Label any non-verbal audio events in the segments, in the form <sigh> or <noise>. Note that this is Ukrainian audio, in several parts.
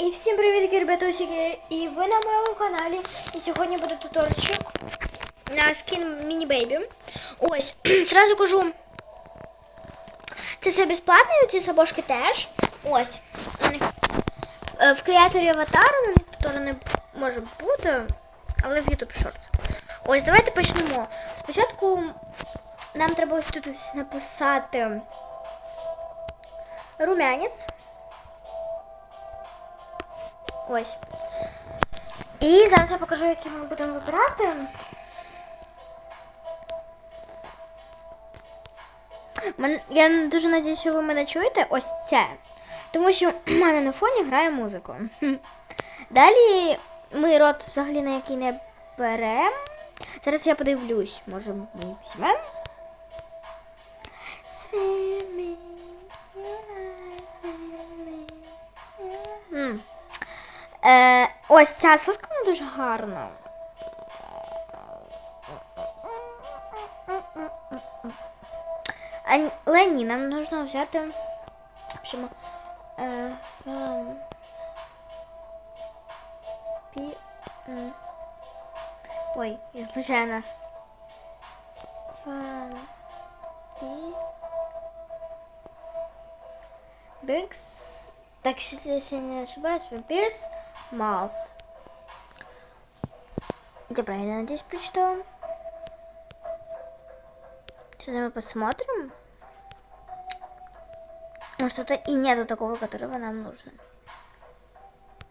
І всім привіт, ребятусики! І ви на моєму каналі. І сьогодні буде туторчик на скін Міні Бейбі. Ось, <clears throat> зразу кажу. Це все безплатно, ці сабошки теж. Ось. Е, В креаторі аватару на них не може бути, але в YouTube Shorts. Ось, давайте почнемо. Спочатку нам треба ось тут написати румянець. Ось. І зараз я покажу, які ми будемо вибирати. Я дуже надіюсь, що ви мене чуєте. Ось це. Тому що <clears throat> в мене на фоні грає музика. <clears throat> Далі ми рот взагалі на який не беремо. Зараз я подивлюсь, може ми візьмемо. Swimming, Е, ось ця соска вона дуже гарна. Але ні, нам потрібно взяти. в е, пі. Ой, я случайно. Фам, пі. Так, если я не ошибаюсь, Вампирс Mouth. Я правильно, надеюсь, прочитала. Сейчас мы посмотрим. Может, это и нету такого, которого нам нужно.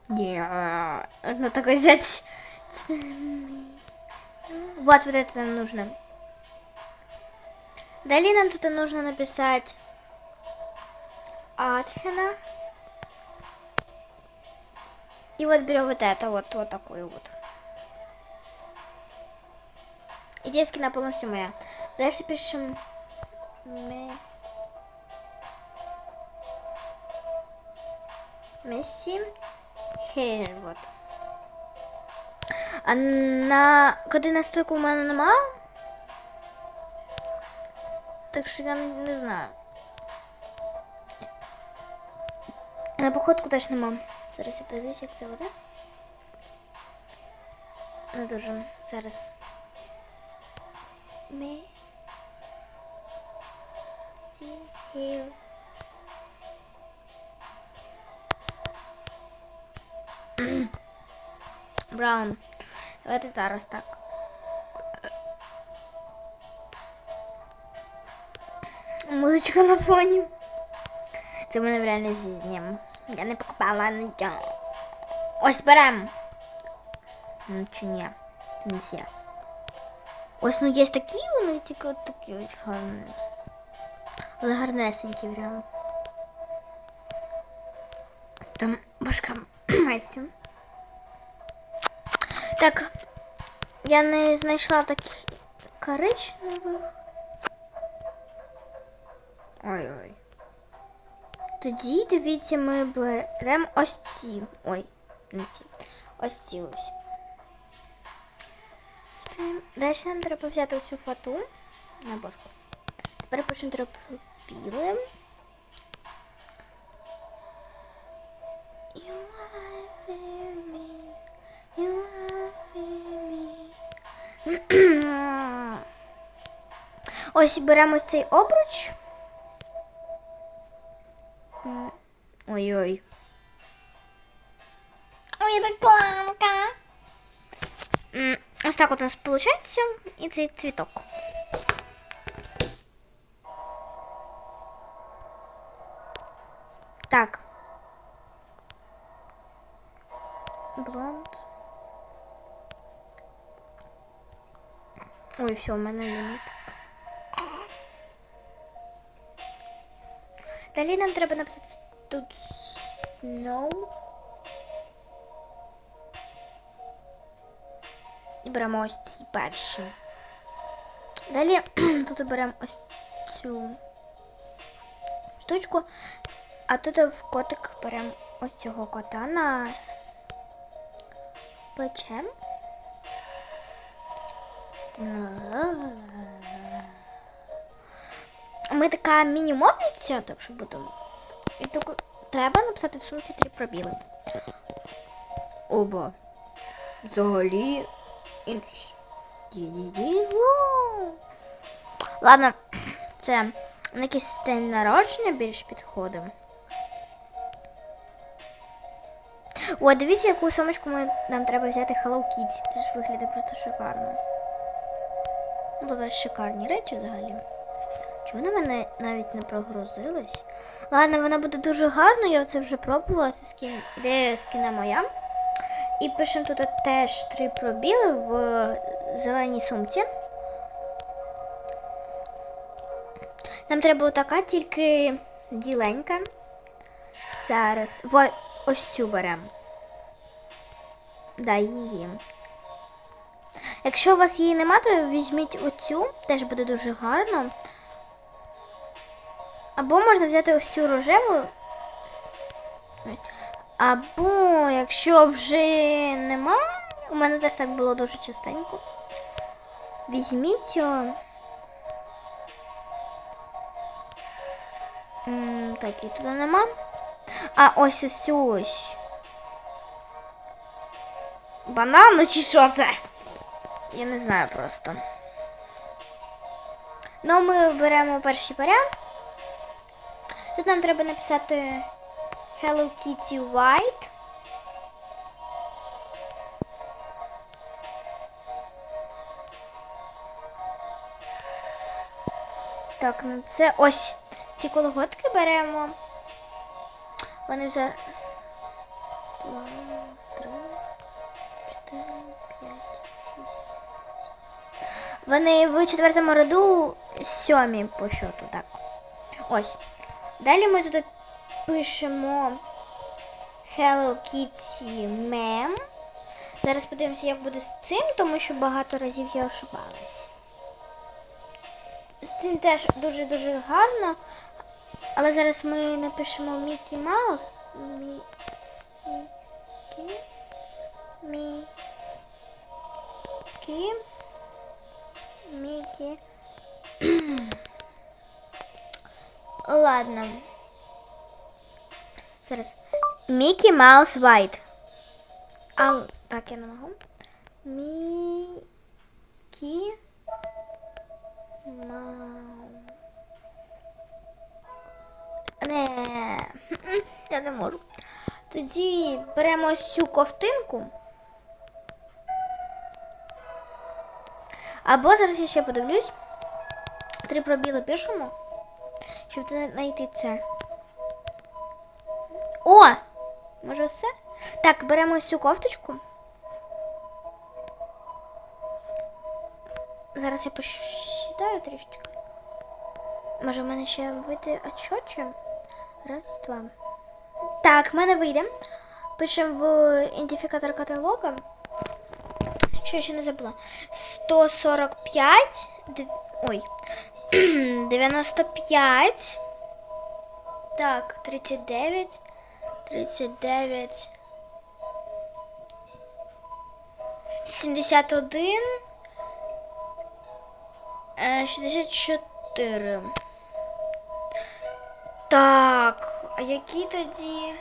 Yeah. Такой взять. Вот, вот это нам нужно. Далее нам тут нужно написать Атхена. И вот берем вот это, вот, вот такой вот. И детский на полностью моя. Дальше пишем Месси Хейр, вот. А на коли настойку у мене нема. Так що я не знаю. На походку теж нема. Зараз я подивлюсь, як це вода. Не дуже. Зараз. Ми. Сі. Хіл. Браун. Давайте зараз так. Музичка на фоні. Це в мене в реальній житті. Я не покупала нічого. Ось берем. Ну чи ні? Не всі. Ось ну є такі, вони тільки от такі ось гарні. Але гарнесенькі прям. Там башка <clears throat> Месі. Так. Я не знайшла таких коричневих. Ой-ой. Тоді, дивіться, ми беремо ось ці. Ой, не ці. Ось ці ось. Далі нам треба взяти оцю фату на бошку. Тепер почнемо білим. For me. <clears throat> Ось беремо цей обруч. Ой-ой. Ой, рекламка. М, Ось так от у нас виходить. І цей цвіток. Так. Блонд. Ой, все, у мене ліміт. Далі нам треба написати тут snow. І беремо ось ці перші. Далі <clears throat> тут беремо ось цю штучку, а тут в котик беремо ось цього кота на плече. Ми така міні-модниця, так що будемо. І так треба написати в сумці три пробіли. Оба. Взагалі інш. Ді-ді-ді-го. Ладно, <clears throat> це на якийсь день народження більш підходимо. О, дивіться, яку сумочку ми, нам треба взяти Hello Kitty. Це ж виглядає просто шикарно. Ну, це шикарні речі взагалі. Чому вона мене навіть не прогрузилась? Ладно, вона буде дуже гарно, я це вже пробувала. Це скін, де скіна моя. І пишемо тут теж три пробіли в зеленій сумці. Нам треба отака, тільки діленька. Зараз. Во, ось цю беремо. Да, її. Якщо у вас її нема, то візьміть оцю, теж буде дуже гарно. Або можна взяти ось цю рожеву. Або, якщо вже нема, у мене теж так було дуже частенько. Візьміть. м, Так, і туди нема. А ось ось цю ось. Банану чи що це? Я не знаю просто. Ну, ми беремо перший варіант. Тут нам треба написати Hello Kitty White. Так, ну це ось ці колготки беремо. Вони зараз. Два, три, чотири, п'ять, шість. Вони в четвертому ряду сьомі по счету, так. Ось. Далі ми тут пишемо Hello Kitty Mem. Зараз подивимося, як буде з цим, тому що багато разів я ошибалась. З цим теж дуже-дуже гарно. Але зараз ми напишемо Мікі Маус. Мі... Мікі. Мікі. Мікі. Ладно. Зараз. Мікі Маус Вайт. А, так, я не можу. Мікі Маус. Не, <laughs> я не можу. Тоді беремо ось цю ковтинку. Або зараз я ще подивлюсь. Три пробіли пишемо, щоб знайти це. О! Може все? Так, беремо ось цю кофточку. Зараз я посчитаю трішечки. Може в мене ще вийде отчотче? Раз, два. Так, в мене вийде. Пишемо в ідентифікатор каталога. Що я ще не забула? 145. дев- Ой. <clears throat> 95. Так, 39. 39. 71. е, 64. Так, а які тоді?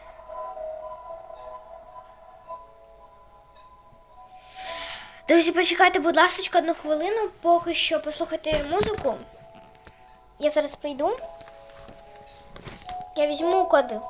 Друзі, почекайте, будь ласка, одну хвилину, поки що послухайте музику. Я зараз прийду. Я візьму коди.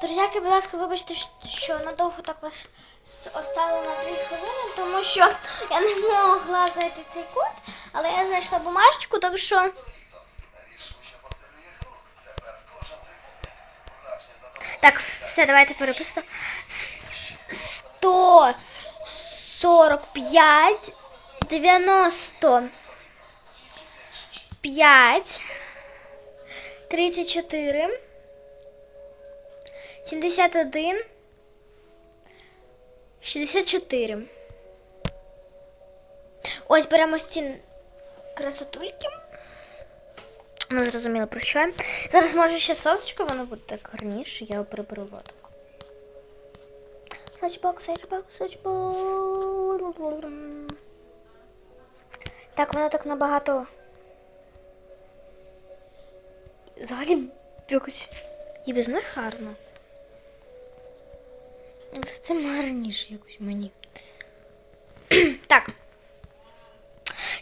Друзяки, будь ласка, вибачте, що надовго так вас оставила на дві хвилини, тому що я не могла знайти цей код, але я знайшла бумажечку, так що. Так, все, давайте перепустимо. 145, 95, 34, 71, 64. Ось беремо ці красотульки. Ну, зрозуміло про що. Зараз може ще сосочка, воно буде так гарніше, я приберу ротик. Сочбок, сочбок, сочбок. Так, воно так набагато. Взагалі якось і без них гарно. З цим гарніше якось мені. <clears throat> так.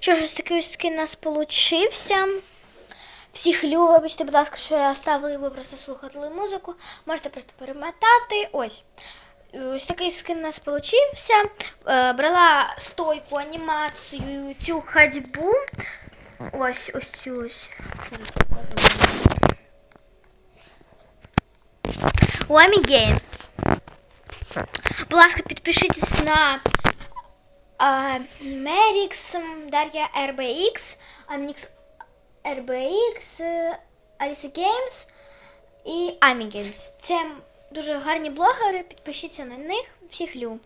Що ж, ось такий ось скин у нас получився. Всіх лю, вибачте, будь ласка, що я ставила, ви просто слухали музику. Можете просто перемотати. Ось. Ось такий скин у нас получився. Е, Брала стойку, анімацію, цю ходьбу. Ось ось цю ось. Зараз покажу. Ламі Games. Будь ласка, підпишитесь на Мерікс, Дар'я RBX, Amnix RBX, Аліса Games і Ami Games. Це дуже гарні блогери, підпишіться на них. Всіх лю.